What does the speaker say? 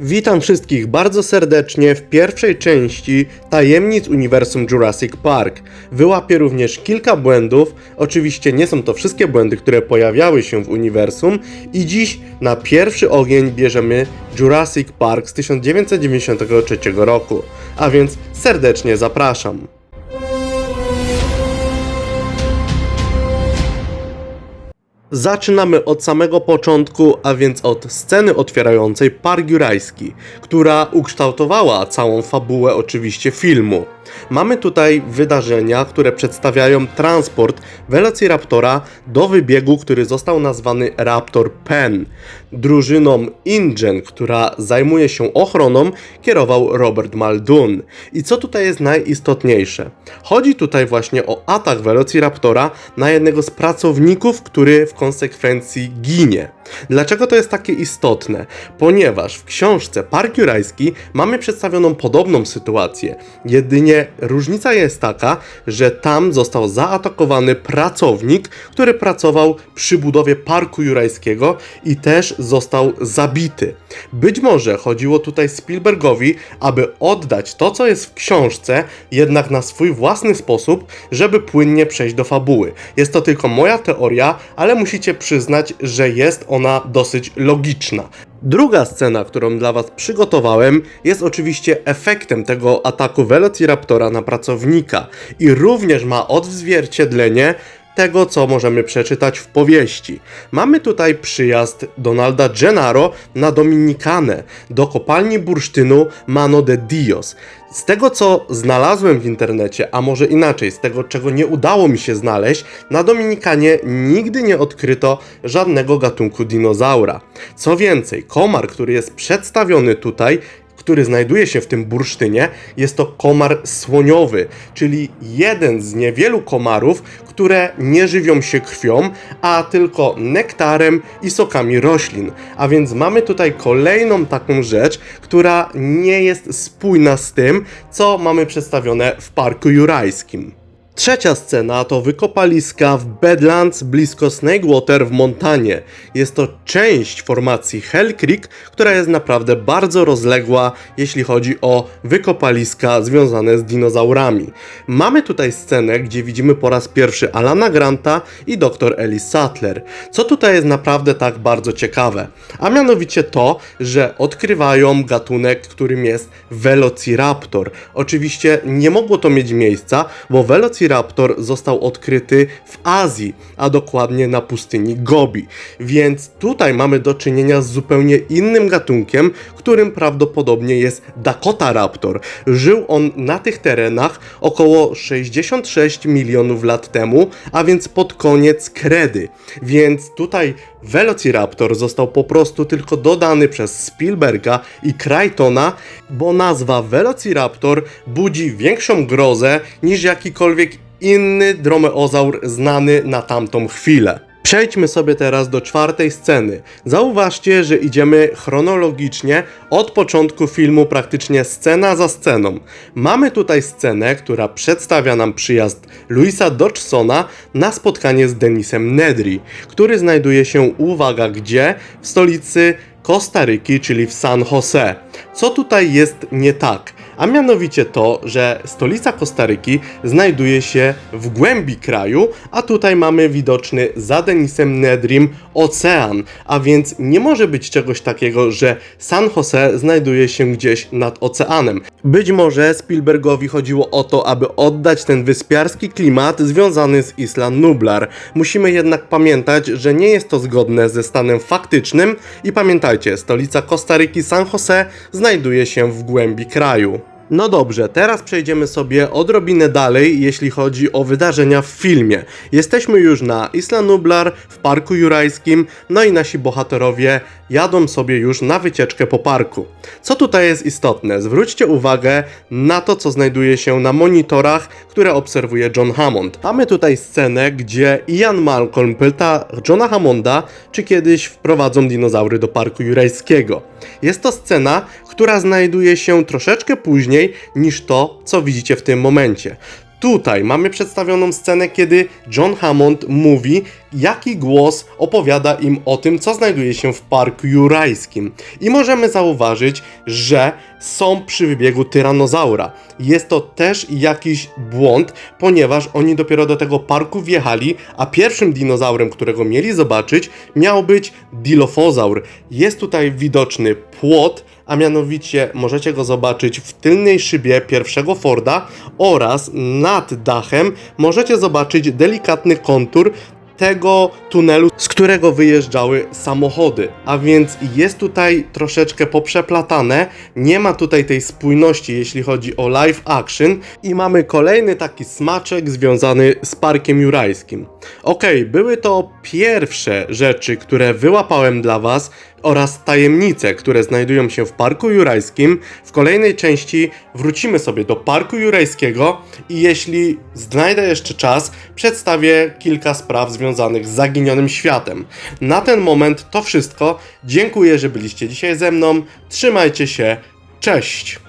Witam wszystkich bardzo serdecznie w pierwszej części Tajemnic Uniwersum Jurassic Park. Wyłapię również kilka błędów, oczywiście nie są to wszystkie błędy, które pojawiały się w uniwersum i dziś na pierwszy ogień bierzemy Jurassic Park z 1993 roku, a więc serdecznie zapraszam. Zaczynamy od samego początku, a więc od sceny otwierającej Park Jurajski, która ukształtowała całą fabułę oczywiście filmu. Mamy tutaj wydarzenia, które przedstawiają transport Velociraptora do wybiegu, który został nazwany Raptor Pen. Drużyną InGen, która zajmuje się ochroną, kierował Robert Muldoon. I co tutaj jest najistotniejsze? Chodzi tutaj właśnie o atak Velociraptora na jednego z pracowników, który w konsekwencji ginie. Dlaczego to jest takie istotne? Ponieważ w książce Park Jurajski mamy przedstawioną podobną sytuację. Jedynie różnica jest taka, że tam został zaatakowany pracownik, który pracował przy budowie Parku Jurajskiego i też został zabity. Być może chodziło tutaj Spielbergowi, aby oddać to, co jest w książce, jednak na swój własny sposób, żeby płynnie przejść do fabuły. Jest to tylko moja teoria, ale musicie przyznać, że jest ona dosyć logiczna. Druga scena, którą dla Was przygotowałem, jest oczywiście efektem tego ataku Velociraptora na pracownika i również ma odzwierciedlenie tego, co możemy przeczytać w powieści. Mamy tutaj przyjazd Donalda Gennaro na Dominikanę, do kopalni bursztynu Mano de Dios. Z tego, co znalazłem w internecie, a może inaczej, z tego, czego nie udało mi się znaleźć, na Dominikanie nigdy nie odkryto żadnego gatunku dinozaura. Co więcej, komar, który jest przedstawiony tutaj, który znajduje się w tym bursztynie, jest to komar słoniowy, czyli jeden z niewielu komarów, które nie żywią się krwią, a tylko nektarem i sokami roślin. A więc mamy tutaj kolejną taką rzecz, która nie jest spójna z tym, co mamy przedstawione w Parku Jurajskim. Trzecia scena to wykopaliska w Badlands blisko Snakewater w Montanie. Jest to część formacji Hell Creek, która jest naprawdę bardzo rozległa, jeśli chodzi o wykopaliska związane z dinozaurami. Mamy tutaj scenę, gdzie widzimy po raz pierwszy Alana Granta i dr Ellie Sattler. Co tutaj jest naprawdę tak bardzo ciekawe? A mianowicie to, że odkrywają gatunek, którym jest Velociraptor. Oczywiście nie mogło to mieć miejsca, bo Velociraptor został odkryty w Azji, a dokładnie na pustyni Gobi. Więc tutaj mamy do czynienia z zupełnie innym gatunkiem, którym prawdopodobnie jest Dakota Raptor. Żył on na tych terenach około 66 milionów lat temu, a więc pod koniec kredy. Więc tutaj Velociraptor został po prostu tylko dodany przez Spielberga i Crichtona, bo nazwa Velociraptor budzi większą grozę niż jakikolwiek inny dromeozaur znany na tamtą chwilę. Przejdźmy sobie teraz do czwartej sceny. Zauważcie, że idziemy chronologicznie od początku filmu, praktycznie scena za sceną. Mamy tutaj scenę, która przedstawia nam przyjazd Louisa Dodgsona na spotkanie z Denisem Nedry, który znajduje się, uwaga, gdzie? W stolicy Kostaryki, czyli w San Jose. Co tutaj jest nie tak? A mianowicie to, że stolica Kostaryki znajduje się w głębi kraju, a tutaj mamy widoczny za Denisem Nedrim ocean, a więc nie może być czegoś takiego, że San Jose znajduje się gdzieś nad oceanem. Być może Spielbergowi chodziło o to, aby oddać ten wyspiarski klimat związany z Isla Nublar. Musimy jednak pamiętać, że nie jest to zgodne ze stanem faktycznym i pamiętajcie, stolica Kostaryki San Jose znajduje się w głębi kraju. No dobrze, teraz przejdziemy sobie odrobinę dalej, jeśli chodzi o wydarzenia w filmie. Jesteśmy już na Isla Nublar, w Parku Jurajskim, no i nasi bohaterowie jadą sobie już na wycieczkę po parku. Co tutaj jest istotne? Zwróćcie uwagę na to, co znajduje się na monitorach, które obserwuje John Hammond. Mamy tutaj scenę, gdzie Ian Malcolm pyta Johna Hammonda, czy kiedyś wprowadzą dinozaury do Parku Jurajskiego. Jest to scena, która znajduje się troszeczkę później niż to, co widzicie w tym momencie. Tutaj mamy przedstawioną scenę, kiedy John Hammond mówi, jaki głos opowiada im o tym, co znajduje się w Parku Jurajskim. I możemy zauważyć, że są przy wybiegu tyranozaura. Jest to też jakiś błąd, ponieważ oni dopiero do tego parku wjechali, a pierwszym dinozaurem, którego mieli zobaczyć, miał być Dilophosaur. Jest tutaj widoczny płot, a mianowicie możecie go zobaczyć w tylnej szybie pierwszego Forda oraz nad dachem możecie zobaczyć delikatny kontur tego tunelu, z którego wyjeżdżały samochody. A więc jest tutaj troszeczkę poprzeplatane, nie ma tutaj tej spójności, jeśli chodzi o live action i mamy kolejny taki smaczek związany z Parkiem Jurajskim. Okej, były to pierwsze rzeczy, które wyłapałem dla Was oraz tajemnice, które znajdują się w Parku Jurajskim. W kolejnej części wrócimy sobie do Parku Jurajskiego i jeśli znajdę jeszcze czas, przedstawię kilka spraw związanych z zaginionym światem. Na ten moment to wszystko. Dziękuję, że byliście dzisiaj ze mną. Trzymajcie się. Cześć!